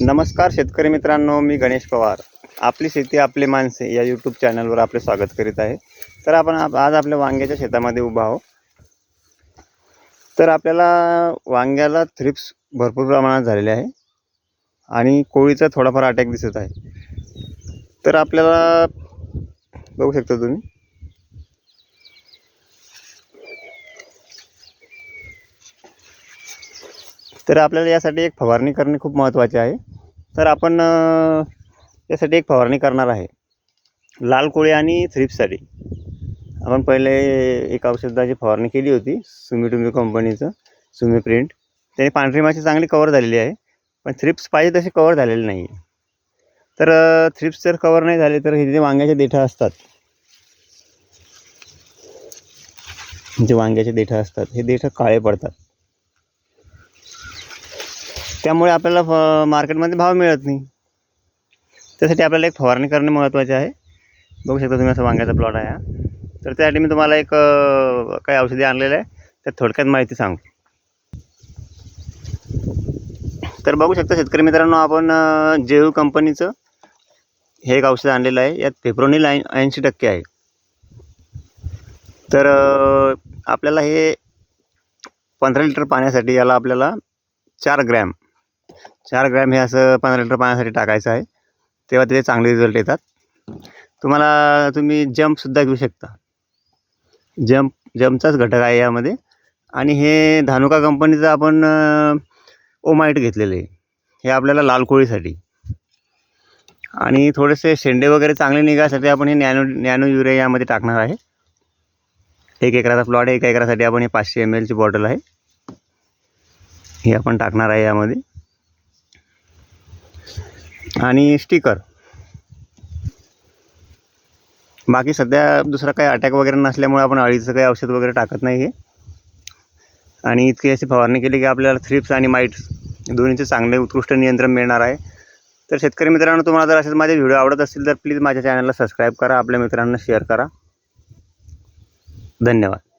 नमस्कार शेतकरी मित्रांनो मी गणेश पवार. आपली शेती आपली माणसे या यूट्यूब चॅनलवर आपले स्वागत करीत आहे. तर आपण आप- आज आपल्या वांग्याच्या शेतामध्ये उभा आहोत. तर आपल्याला वांग्याला थ्रिप्स भरपूर प्रमाणात झालेले आहे आणि कोळीचा थोडाफार अटॅक दिसत आहे. तर आपल्याला बघू शकता तुम्ही तर आपल्याला यासाठी एक फवारणी करणे खूप महत्त्वाचे आहे. तर आपण यासाठी एक फवारणी करणार आहे. लाल कोळी आणि थ्रिप्ससाठी. आपण पहिले एक औषधाची फवारणी केली होती सुमी टुमी कंपनीचं सुमी प्रिंट. त्याने पांढरी माशी चांगली कवर झालेली आहे पण थ्रिप्स पाहिजे तसे कवर झालेले नाही आहे तर थ्रिप्स जर कवर नाही झाले तर हे जे वांग्याचे देठं असतात जे वांग्याचे देठं असतात हे देठं काळे पडतात. त्यामुळे आपल्याला फ मार्केटमध्ये भाव मिळत नाही. त्यासाठी आपल्याला एक फवारणी करणे महत्त्वाचे आहे. बघू शकता तुम्ही असं वांग्याचा प्लॉट आहे हा. तर त्यासाठी मी तुम्हाला एक काही औषधी आणलेलं आहे त्यात थोडक्यात माहिती सांगतो तर बघू शकता शेतकरी मित्रांनो आपण जेयू कंपनीचं हे एक औषध आणलेलं आहे. यात फेप्रोनिल ऐं ऐंशी टक्के आहे. तर आपल्याला हे पंधरा लिटर पाण्यासाठी याला आपल्याला चार ग्रॅम चार ग्रॅम हे असं पंधरा लिटर पाण्यासाठी टाकायचं आहे. तेव्हा त्याचे चांगले रिझल्ट येतात. तुम्हाला तुम्ही जम्पसुद्धा घेऊ शकता. जम्प जम्पचाच घटक आहे यामध्ये. आणि हे धानुका कंपनीचं आपण ओमाईट घेतलेलं आहे. हे आपल्याला लाल कोळीसाठी. आणि थोडेसे शेंडे वगैरे चांगले निघायसाठी आपण हे नॅनो नॅनो युरिया यामध्ये टाकणार आहे. एक एकराचा प्लॉट एका एकरासाठी आपण हे पाचशे एम एलची बॉटल आहे. हे आपण टाकणार आहे यामध्ये. आणि स्टिकर. बाकी सध्या दुसरा काही अटॅक वगैरे नसल्यामुळे आपण अळीचं काही औषध वगैरे टाकत नाही आहे आणि इतकी अशी फवारणी केली की आपल्याला थ्रिप्स आणि माईट्स दोन्हीचे चांगले उत्कृष्ट नियंत्रण मिळणार आहे. तर शेतकरी मित्रांनो तुम्हाला जर असेच माझे व्हिडिओ आवडत असतील तर प्लीज माझ्या चॅनलला सबस्क्राईब करा आपल्या मित्रांना शेअर करा. धन्यवाद.